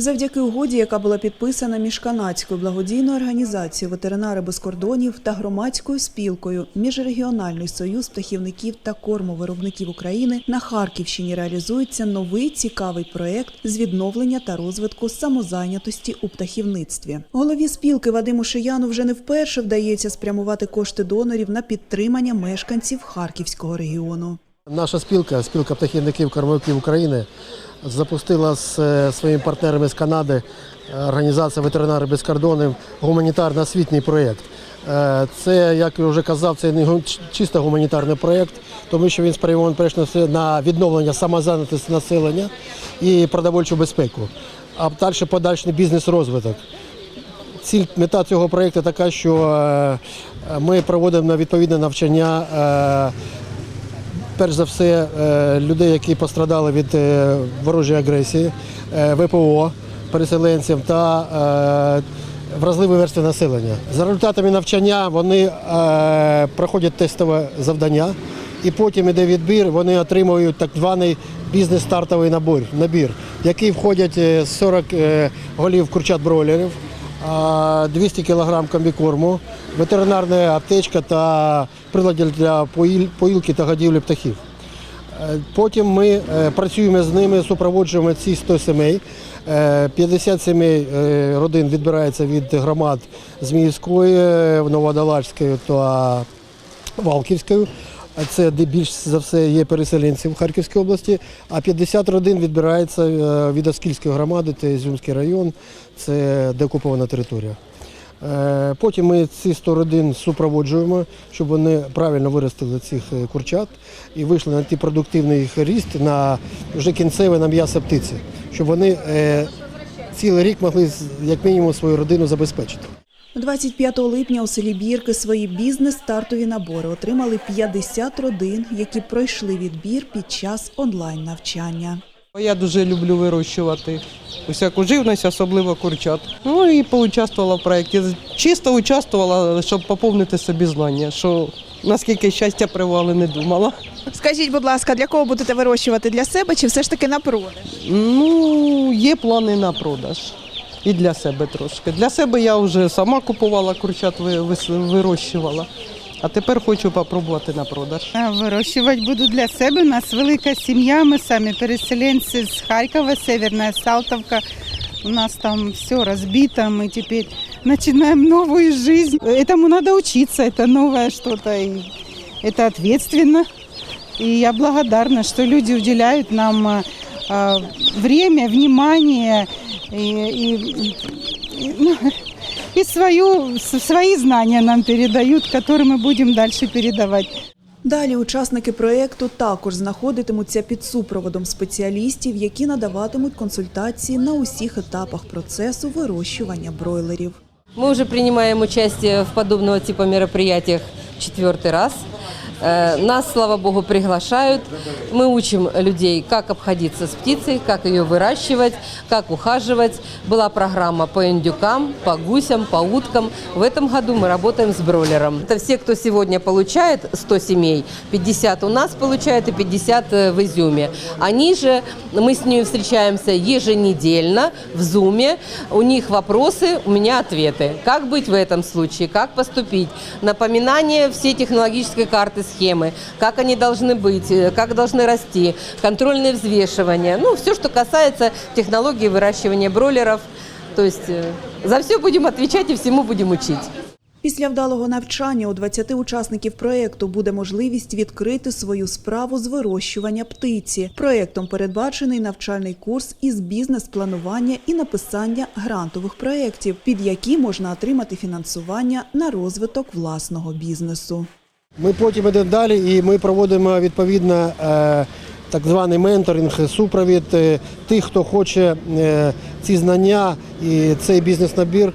Завдяки угоді, яка була підписана між канадською благодійною організацією Ветеринари без кордонів та громадською спілкою Міжрегіональний союз птахівників та кормовиробників України на Харківщині реалізується новий цікавий проект з відновлення та розвитку самозайнятості у птахівництві. Голові спілки Вадиму Шияну вже не вперше вдається спрямувати кошти донорів на підтримання мешканців Харківського регіону. Наша спілка, спілка птахівників кормовиків України, запустила з е, своїми партнерами з Канади е, організація ветеринари без кордонів гуманітарно-освітній проєкт. Е, Це, як я вже казав, це не чисто гуманітарний проєкт, тому що він спрямований перш на відновлення самозайнятості населення і продовольчу безпеку, а далі подальший бізнес-розвиток. Ціль мета цього проєкту така, що ми проводимо відповідне навчання. Перш за все е, людей, які пострадали від е, ворожої агресії, е, ВПО переселенців та вразливі верстви населення. За результатами навчання вони проходять тестове завдання, і потім іде відбір. Вони отримують так званий бізнес-стартовий набір, який входять е, 40 е, голів курчат бройлерів. А, 200 кг комбікорму, ветеринарна аптечка та прилади для поїлки та годівлі птахів. Е, Потім ми е, працюємо з ними, супроводжуємо ці 100 сімей. Е, 50 сімей е, родин відбирається від громад Зміївської, Новоадалажської та Валківської. Це де більш за все є переселенці в Харківській області, а 50 родин відбирається е, від Оскільської громади, це Ізюмський район, це деокупована територія. Е, Потім ми ці 100 родин супроводжуємо, щоб вони правильно виростили цих е, курчат і вийшли на ті продуктивний їх ріст на вже кінцеве на м'ясо птиці, щоб вони цілий рік могли як мінімум свою родину забезпечити. 25 липня у селі Бірки свої бізнес-стартові набори отримали 50 родин, які пройшли відбір під час онлайн-навчання. Я дуже люблю вирощувати усяку живність, особливо курчат. Ну і поучаствувала в проєкті. Чисто участвувала, щоб поповнити собі знання, що наскільки щастя привали, не думала. Скажіть, будь ласка, для кого будете вирощувати для себе чи все ж таки на продаж? Ну, є плани на продаж І для себе трошки. Для себе я вже сама купувала курчат, ви- вис- вирощувала. А тепер хочу спробувати на продаж. А, Вирощувати буду для себе. У нас велика сім'я. Ми самі переселенці з Харкова, Северна Салтовка. У нас там все разбито, мы теперь начинаем новую жизнь. Этому надо учиться, это новое что-то, и это ответственно. И я благодарна, что люди уделяют нам а, а, время, внимание и, и, и, ну, и свою, с- свои знания нам передают, которые мы будем дальше передавать. Далі учасники проєкту також знаходитимуться під супроводом спеціалістів, які надаватимуть консультації на усіх етапах процесу вирощування бройлерів. Мы уже принимаем участие в подобного типа мероприятиях четвертый раз. Э, Нас, слава богу, приглашают. Мы учим людей, как обходиться с птицей, как ее выращивать, как ухаживать. Была программа по индюкам, по гусям, по уткам. В этом году мы работаем с бройлером. Это все, кто сегодня получает 100 семей, 50 у нас получают и 50 э, в Изюме. Они же, мы с ними встречаемся еженедельно в Зуме. У них вопросы, у меня ответы. Как быть в этом случае, как поступить. Напоминание всей технологической карты схемы, как они должны быть, э, как должны расти, контрольные взвешивания. Ну, все, что касается технологии выращивания бройлеров. То есть э, за все будем отвечать и всему будем учить. Після вдалого навчання у 20 учасників проєкту буде можливість відкрити свою справу з вирощування птиці. Проєктом передбачений навчальний курс із бізнес-планування і написання грантових проєктів, під які можна отримати фінансування на розвиток власного бізнесу. Ми потім йдемо далі і ми проводимо відповідно е, так званий менторинг, супровід е, тих, хто хоче е, ці знання і цей бізнес-набір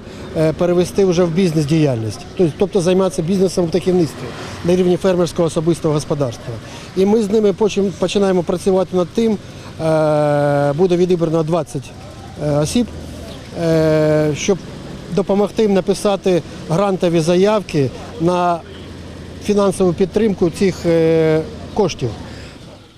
перевести вже в бізнес-діяльність, Тобто- займатися бізнесом в птахівництві на рівні фермерського особистого господарства. І ми з ними потім починаємо працювати над тим, буде відібрано 20 е, осіб, щоб допомогти їм написати грантові заявки на фінансову підтримку цих е, коштів.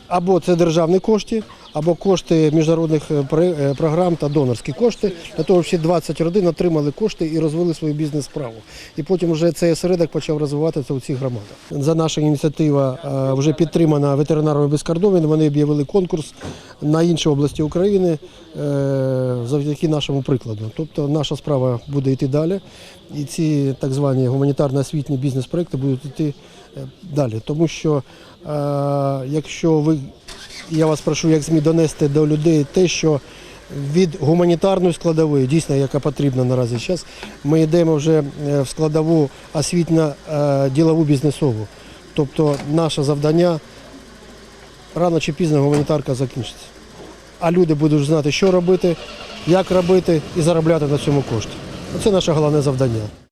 Або це державні кошти, або кошти міжнародних е, е, програм та донорські кошти, для того, всі 20 родин отримали кошти і розвили свою бізнес-справу. І потім вже цей осередок почав розвиватися у цих громадах. За наша ініціатива е, вже підтримана ветеринарами без кордонів. Вони об'явили конкурс на інші області України завдяки нашому прикладу. Тобто наша справа буде йти далі, і ці так звані гуманітарно-освітні бізнес-проекти будуть йти далі. Тому що якщо ви, я вас прошу, як ЗМІ донести до людей те, що від гуманітарної складової, дійсно, яка потрібна наразі час, ми йдемо вже е, в складову освітньо-ділову бізнесову. Тобто наше завдання рано чи пізно гуманітарка закінчиться. А люди будуть знати, що робити, як робити і заробляти на цьому кошти. Це наше головне завдання.